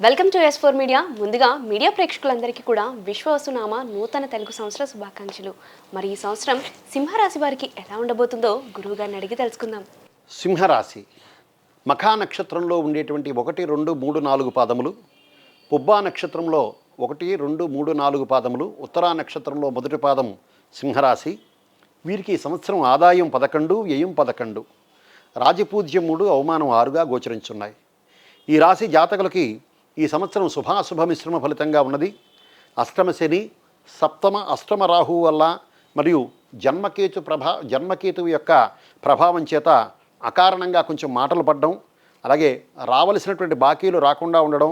Welcome to S four media ముందుగా media ప్రేక్షకులందరికీ కూడా విశ్వవసునామ నూతన తెలుగు సంవత్సర శుభాకాంక్షలు. మరి ఈ సంవత్సరం సింహరాశి వారికి ఎలా ఉండబోతుందో గురువుగారిని అడిగి తెలుసుకుందాం. సింహరాశి. మఖా నక్షత్రంలో ఉండేటువంటి ఒకటి రెండు మూడు నాలుగు పాదములు పుబ్బా నక్షత్రంలో ఒకటి రెండు మూడు నాలుగు పాదములు ఉత్తరా నక్షత్రంలో మొదటి పాదం సింహరాశి. వీరికి ఈ సంవత్సరం ఆదాయం పదకొండు వ్యయం పదకొండు. రాజపూజ్యం మూడు అవమానం ఆరుగా గోచరించున్నాయి. ఈ రాశి జాతకులకి ఈ సంవత్సరం శుభాశుభ మిశ్రమ ఫలితంగా ఉన్నది. అష్టమ శని సప్తమ అష్టమ రాహువు వల్ల మరియు జన్మకేతు ప్రభా జన్మకేతువు యొక్క ప్రభావం చేత అకారణంగా కొంచెం మాటలు పడడం అలాగే రావలసినటువంటి బాకీలు రాకుండా ఉండడం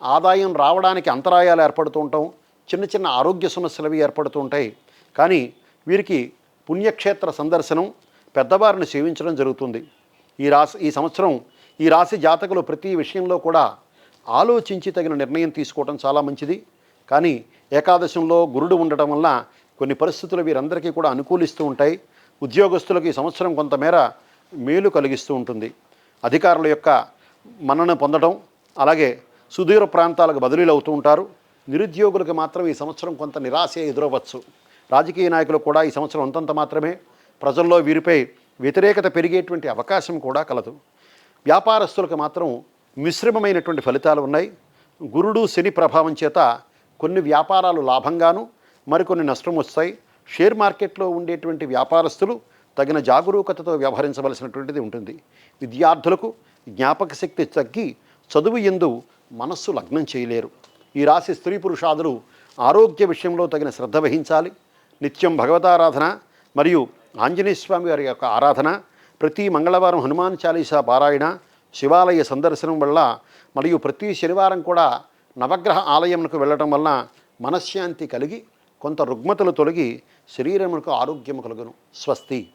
ఆదాయం రావడానికి అంతరాయాలు ఏర్పడుతూ ఉండటం చిన్న చిన్న ఆరోగ్య సమస్యలు అవి ఏర్పడుతూ ఉంటాయి. కానీ వీరికి పుణ్యక్షేత్ర సందర్శనం పెద్దవారిని సేవించడం జరుగుతుంది. ఈ రాశి ఈ సంవత్సరం ఈ రాశి జాతకులు ప్రతి విషయంలో కూడా ఆలోచించి తగిన నిర్ణయం తీసుకోవడం చాలా మంచిది. కానీ ఏకాదశంలో గురుడు ఉండటం వల్ల కొన్ని పరిస్థితులు వీరందరికీ కూడా అనుకూలిస్తూ ఉంటాయి. ఉద్యోగస్తులకు ఈ సంవత్సరం కొంతమేర మేలు కలిగిస్తూ ఉంటుంది. అధికారుల యొక్క మన్నన పొందడం అలాగే సుదూర ప్రాంతాలకు బదిలీలు అవుతూ ఉంటారు. నిరుద్యోగులకు మాత్రం ఈ సంవత్సరం కొంత నిరాశ ఎదురవచ్చు రాజకీయ నాయకులు కూడా ఈ సంవత్సరం అంతంత మాత్రమే. ప్రజల్లో వీరిపై వ్యతిరేకత పెరిగేటువంటి అవకాశం కూడా కలదు. వ్యాపారస్తులకు మాత్రం మిశ్రమమైనటువంటి ఫలితాలు ఉన్నాయి. గురుడు శని ప్రభావం చేత కొన్ని వ్యాపారాలు లాభంగాను మరికొన్ని నష్టం వస్తాయి. షేర్ మార్కెట్లో ఉండేటువంటి వ్యాపారస్తులు తగిన జాగరూకతతో వ్యవహరించవలసినటువంటిది ఉంటుంది. విద్యార్థులకు జ్ఞాపక శక్తి తగ్గి చదువు ఎందు మనస్సు లగ్నం చేయలేరు. ఈ రాశి స్త్రీ పురుషాదులు ఆరోగ్య విషయంలో తగిన శ్రద్ధ వహించాలి. నిత్యం భగవతారాధన మరియు ఆంజనేయ స్వామి వారి యొక్క ఆరాధన ప్రతి మంగళవారం హనుమాన్ చాలీసా పారాయణ శివాలయ సందర్శనం వల్ల మరియు ప్రతి శనివారం కూడా నవగ్రహ ఆలయంకు వెళ్ళటం వల్ల మనశ్శాంతి కలిగి కొంత రుగ్మతలు తొలగి శరీరమునకు ఆరోగ్యము కలుగును. స్వస్తి.